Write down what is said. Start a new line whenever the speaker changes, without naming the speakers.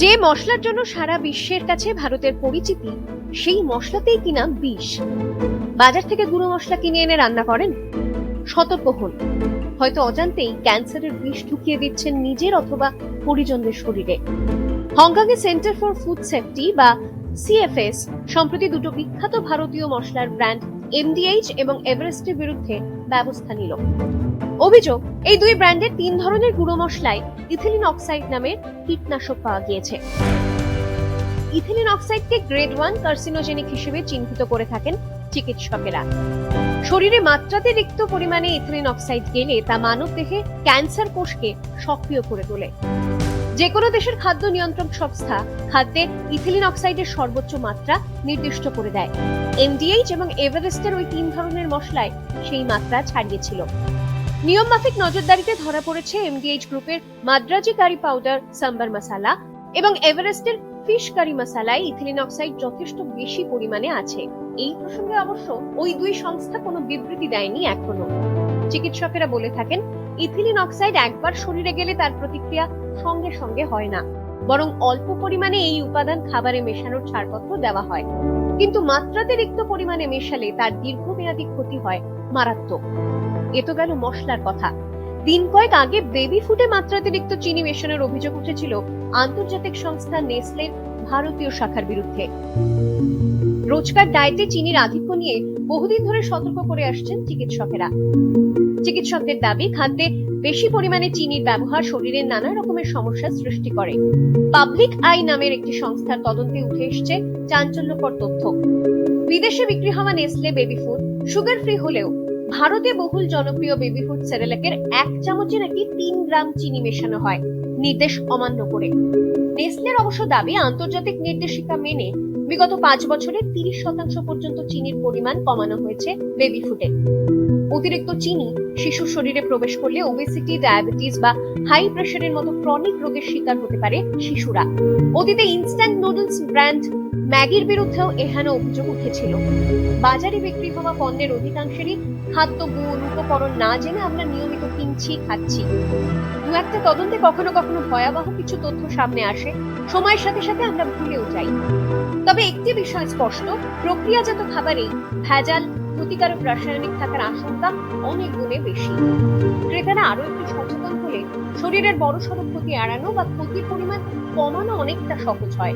যে মশলার জন্য সারা বিশ্বের কাছে ভারতের পরিচিতি, সেই মশলাতেই কিনা বিষ। বাজার থেকে গুঁড়ো মশলা কিনে এনে রান্না করেন? সতর্ক হন। হয়তো অজান্তেই ক্যান্সারের বিষ ঢুকিয়ে দিচ্ছেন নিজের অথবা পরিজনদের শরীরে। হংকংয়ে সেন্টার ফর ফুড সেফটি বা সিএফএস, সম্প্রতি দুটো বিখ্যাত ভারতীয় মশলার ব্র্যান্ড এমডিএইচ এবং এভারেস্টের বিরুদ্ধে ব্যবস্থা নিল। অভিযোগ, এই দুই ব্র্যান্ডের তিন ধরনের গুঁড়ো মশলায় ইথিলিন অক্সাইড নামের কীটনাশক পাওয়া গিয়েছে। ইথিলিন অক্সাইডকে গ্রেড ওয়ান কার্সিনোজেনিক হিসেবে চিহ্নিত করে থাকেন চিকিৎসকেরা। শরীরে মাত্রাতিরিক্ত পরিমাণে ইথিলিন অক্সাইড গেলে তা মানব দেহে ক্যান্সার কোষকে সক্রিয় করে তোলে। যে কোনো দেশের খাদ্য নিয়ন্ত্রক সংস্থা খাদ্যে ইথিলিন অক্সাইডের সর্বোচ্চ মাত্রা নির্দিষ্ট করে দেয়। এমডিএইচ এবং এভারেস্টের ওই তিন ধরনের মশলায় সেই মাত্রা ছাড়িয়েছিল। নিয়ম মাফিক নজরদারিতে ধরা পড়েছে এমডিএইচ গ্রুপের মাদ্রাজি কারি পাউডার, সাম্বার মশালা এবং এভারেস্টের ফিশ কারি মশালায় ইথিলিন অক্সাইড যথেষ্ট বেশি পরিমাণে আছে। এই প্রসঙ্গে অবশ্য ওই দুই সংস্থা কোনো বিবৃতি দেয়নি এখনও। চিকিৎসকেরা বলে থাকেন, ইথিলিন অক্সাইড একবার শরীরে গেলে তার প্রতিক্রিয়া সঙ্গে সঙ্গে হয় না। বরং অল্প পরিমাণে এই উপাদান খাবারে মেশানোর ছাড়পত্র দেওয়া হয়। কিন্তু মাত্রাতিরিক্ত পরিমাণে মেশালে তার দীর্ঘমেয়াদী ক্ষতি হয় মারাত্মক। এ তো গেল মশলার কথা। দিন কয়েক আগে বেবি ফুডে মাত্রাতিরিক্ত চিনি মেশানোর অভিযোগ উঠেছিল আন্তর্জাতিক সংস্থা নেসলের ভারতীয় শাখার বিরুদ্ধে। রোজকার ডায়েটে চিনির আধিক্য নিয়ে বহুদিন ধরে সতর্ক করে আসছেন চিকিৎসকেরা। চিকিৎসকদের দাবি, খাদ্যে বেশি পরিমাণে চিনির ব্যবহার শরীরে নানা রকমের সমস্যার সৃষ্টি করে। পাবলিক আই নামের একটি সংস্থার তদন্তে উঠে এসছে চাঞ্চল্যকর তথ্য। বিদেশে বিক্রি হওয়া Nestle baby food, sugar free হলেও ভারতে বহুল জনপ্রিয় বেবি ফুড সেরেলাকের এক চামচে নাকি তিন গ্রাম চিনি মেশানো হয়, নির্দেশ অমান্য করে। নেসলের অবশ্য দাবি, আন্তর্জাতিক নির্দেশিকা মেনে বিগত পাঁচ বছরে তিরিশ শতাংশ পর্যন্ত চিনির পরিমাণ কমানো হয়েছে বেবি ফুডে অতিরিক্ত চিনি শিশুর শরীরে প্রবেশ করলে ওবেসিটি ডায়াবেটিস বা হাই প্রেশারের মতো ক্রনিক রোগের শিকার হতে পারে শিশুরা। অতীতে ইনস্ট্যান্ট নুডলস ব্র্যান্ড ম্যাগির বিরুদ্ধেও এহেন অভিযোগ উঠেছিল। বাজারে বিক্রি হওয়া পণ্যের অধিকাংশেরই খাদ্য গুণ, উপকরণ না জেনে আমরা নিয়মিত কিনছি, খাচ্ছি। দু একটা তদন্তে কখনো কখনো ভয়াবহ কিছু তথ্য সামনে আসে। সময়ের সাথে সাথে আমরা ভুলেও যাই। তবে একটি বিষয় স্পষ্ট, প্রক্রিয়াজাত খাবারে ভেজাল, ক্ষতিকারক রাসায়নিক থাকার আশঙ্কা অনেক গুণে বেশি। ক্রেতারা আরও একটু সচেতন হলে শরীরের বড় সড়ো ক্ষতি এড়ানো বা ক্ষতির পরিমাণ কমানো অনেকটা সহজ হয়।